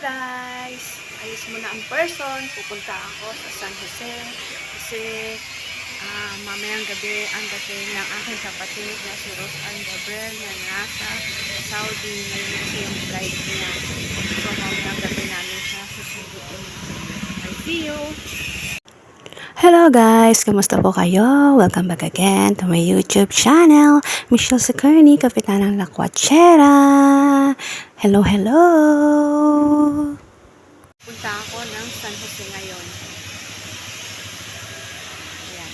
guys! Ayos mo na ang person. Pupunta ako sa San Jose kasi ah, mamayang gabi ang dating ng aking kapatid na si Rose Ann Gabriel na nasa Saudi kasi yung flight niya. So mamayang gabi namin siya susunduin. I see you! Hello guys! Kamusta po kayo? Welcome back again to my YouTube channel, Michelle Sikerni, Kapitanang Lakwachera! Hello, hello! Punta ako ng San Jose ngayon. Ayan.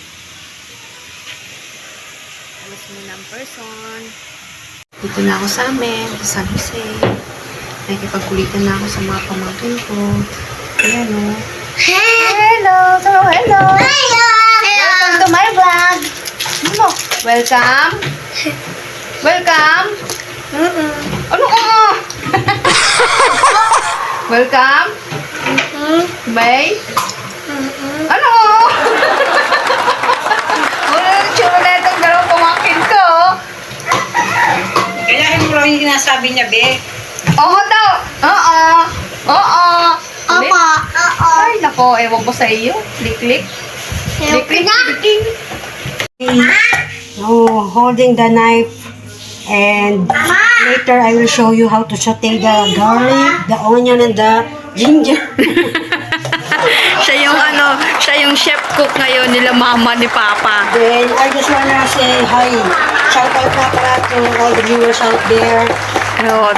Ayos mo na ang person. Dito na ako sa amin, sa San Jose. Nakikipagkulitan na ako sa mga pamangkin ko. Ayan o. Hello! So, hello! Welcome to my vlog! Ano? Welcome? Welcome? Ano ka? Welcome? May? Ano? Ano yung tsura na itong dalawang pamangkin ko? Kailangan mo lang yung sinasabi niya, be. Oo daw! Oo! Oo! Nako, ewan ko sa iyo. Liklik. Liklik, liklik. Oh, holding the knife. And later I will show you how to saute the garlic, the onion, and the ginger. siya yung ano, siya yung chef cook ngayon nila mama ni papa. Then I just wanna say hi. Shout out na pala to all the viewers out there. Ayun.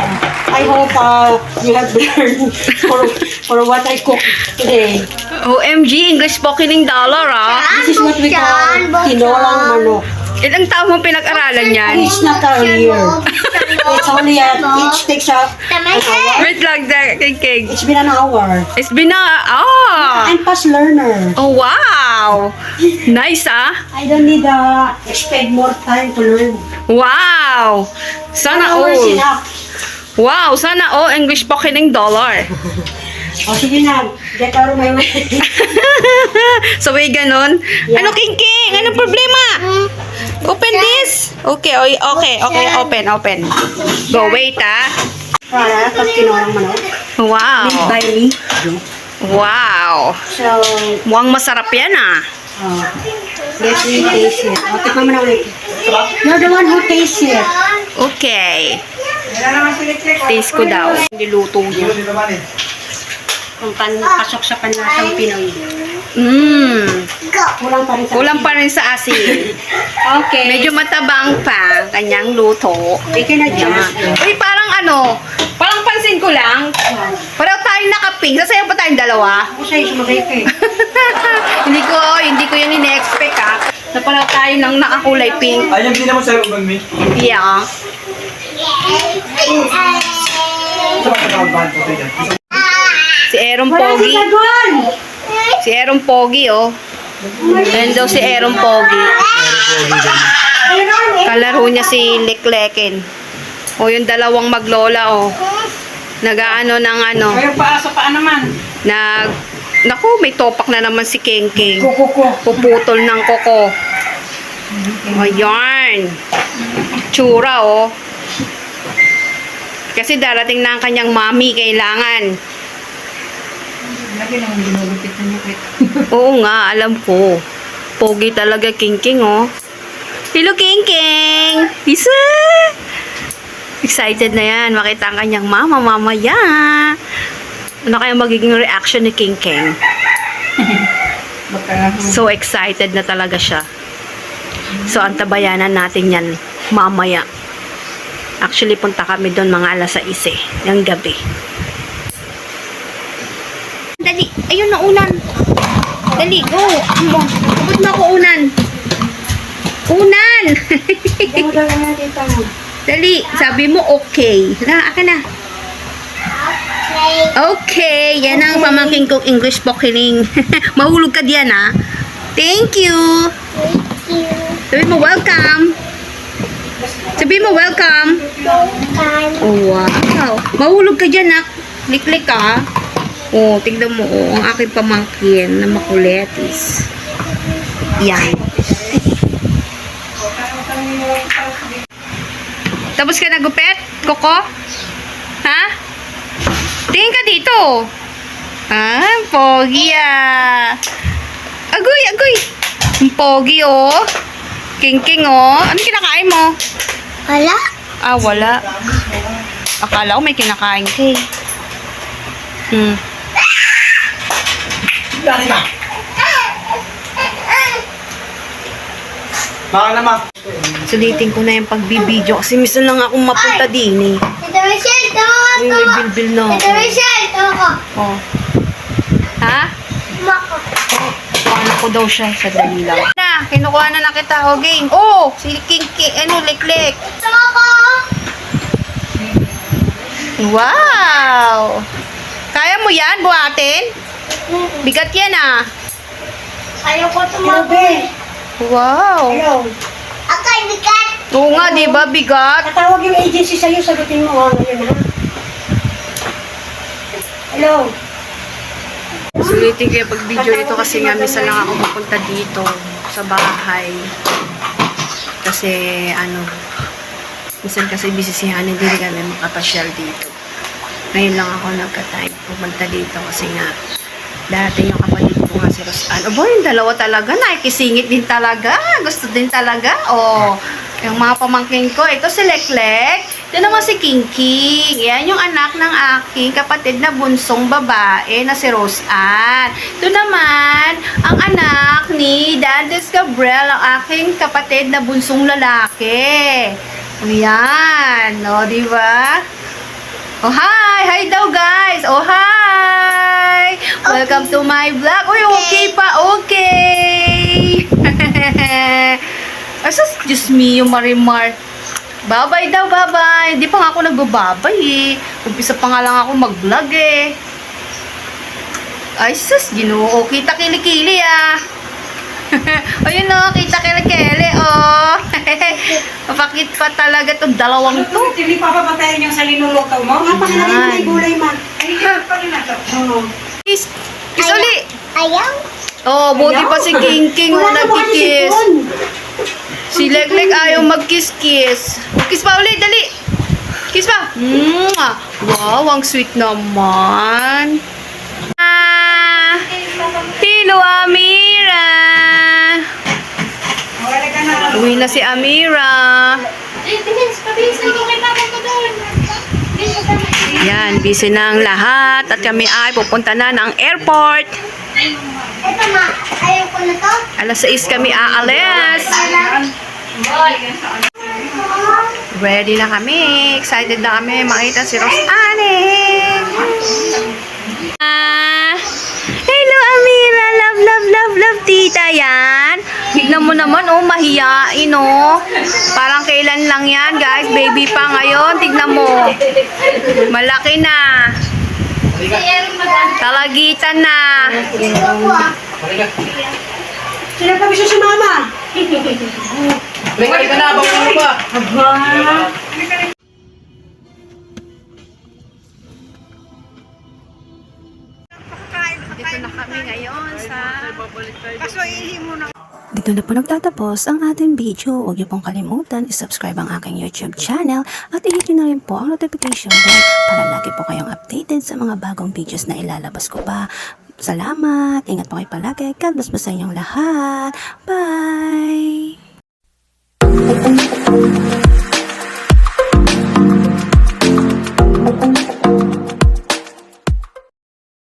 I hope uh, you have learned for, for what I cook today. OMG, English spokening dollar ah. This is what we call tinolang manok. Ilang taon mo pinag-aralan yan? It's not a year. It's only a, each takes a, an hour. Wait lang, King King. It's been an hour. It's been a, ah. I'm fast learner. Oh, wow. Nice ah. I don't need uh, expect more time to learn. Wow. Sana all. enough. Wow, sana all English spokening dollar. O sige na, get out of my way. so, way ganon. Ano, King King? Anong problema? Open this. Okay, okay, okay, open, open. Go, wait ah. Para, pag kinorang manok. Wow. Made by me. Wow. So, Mukhang masarap yan ah. uh, let me taste it. O, tikman mo na ulit. You're the one who tastes it. Okay. Taste ko daw. Niluto niya. Kung pan, pasok sa panlasang Pinoy. Mmm. Kulang pa rin sa Kulang pa rin sa asin. Okay. Medyo matabang pa kanyang luto. You can adjust. Uy, parang ano, parang pansin ko lang, pareho tayong nakaping. Sasayaw pa tayong dalawa. Ako sa'yo, sumagay ka eh. hindi ko, hindi ko yan in-expect ha. Na pareho tayo ng nakakulay pink. Ayun, hindi naman sa'yo ubang mi. Yeah. Si Aaron Pogi. Si Aaron Pogi, oh. Ayan daw si Aaron Pogi. Kalaro niya si Leklekin. O yung dalawang maglola, oh. Nagaano ng ano. Pero paa sa paa naman. Nag... Naku, may topak na naman si King King. Kukuko. Puputol ng koko. Ayan. Tsura, oh. Kasi darating na ang kanyang mami, kailangan. Lagi naman ginugupit na niya. Oo nga, alam ko. Pogi talaga, King King, oh. Hello, King King! Isa! Excited na yan. Makita ang kanyang mama mamaya. Ano kaya magiging reaction ni King King? So excited na talaga siya. So antabayanan natin yan mamaya. Actually, punta kami doon mga alas 6 eh, ng gabi. Dali, ayun na unan. Dali, go. Amo, abot mo ako unan. Unan! Dali, sabi mo okay. Na, aka na. Okay, yan ang pamangking kong English spokening. Mahulog ka diyan ah. Thank you. Sabi mo welcome. Sabi mo welcome. Oh, wow. Mahulog ka dyan ah. Liklik ka ah. Oh, tignan mo oh, ang aking pamangkin na makuletis. Yan. Tapos ka nagupit, Koko? Ha? Tingin ka ito? Ah, pogi ah. Agoy, agoy. Ang pogi oh. King-king oh. Ano kinakain mo? Wala. Ah, wala. Akala ko may kinakain ka eh. Hmm. Baka naman. Sulitin ko na yung pagbibideo kasi minsan lang akong mapunta din eh. Tita Michelle, tama ka, Uy, may bilbil na ako. Tita Michelle, tama ka. Oh. Ha? Tama Paano ko daw siya sa dali lang. Na, kinukuha na na kita. O, game. Oh, si King King, ano, Liklek. Tama ka. Wow! Kaya mo yan, buhatin? Bigat yan ah. Ayaw ko tumabi. Wow. Hello. Akay, bigat. Oo nga, di ba? Bigat. Tatawag yung agency sa'yo, sagutin mo ha. Hello. Sulitin ko pag-video ito kasi nga misa lang ako mapunta dito sa bahay. Kasi ano, minsan kasi bisisihan hindi rin kami makapasyal dito. Ngayon lang ako nagka-time pumunta dito kasi nga darating yung kapatid ko nga si Rosan. O boy, yung dalawa talaga, nakikisingit din talaga. Gusto din talaga. O, yung mga pamangkin ko, ito si Leklek. Ito naman si King King. Yan yung anak ng aking kapatid na bunsong babae na si Rosan. Ito naman, ang anak ni Dantes Gabriel, ang aking kapatid na bunsong lalaki. O yan. O, di ba? Oh, hi! Hi daw, guys! Oh, hi! Welcome to my vlog. Uy, okay pa, okay! Asas, Diyos mio, Marimar. Babay daw, babay. Di pa nga ako nagbababay eh. Umpisa pa nga lang ako mag-vlog eh. Ay, sus, ginoo. Kita kilikili ah. Ayun o, kita kilikili oh. Mapakit pa talaga itong dalawang to. Hindi pa papatayin yung sa linulukaw mo? Nga, pakilagay mo na yung gulay, ma. Oo. Kiss, kiss uli. Ayaw. Oh, buti pa si King King oh, Wala na Si Leglek ayaw magkiss-kiss. Kiss pa ulit, dali. Kiss pa. Mwah. Wow, ang sweet naman. Ah, Hello, Amira. Uwi na si Amira. Yan, busy na ang lahat. At kami ay pupunta na ng airport. Ito ma, ayaw na to. Alas 6 kami aalis. Ready na kami. Excited na kami makita si Rosane. Ah, hello Amira. Love, love, love, love, tita yan. Tignan mo naman, oh, mahiyain, oh. Parang kailan lang yan, guys. Baby pa ngayon. Tignan mo. Malaki na. Talagitan na. Sila pa gusto si mama. Balik ka na, bawal mo ba? Dito na kami ngayon sa... Dito na po nagtatapos ang ating video. Huwag niyo pong kalimutan i-subscribe ang aking YouTube channel at i-hit na rin po ang notification bell para lagi po kayong updated sa mga bagong videos na ilalabas ko pa. Salamat! Ingat po kayo palagi. God bless po sa inyong lahat. Bye!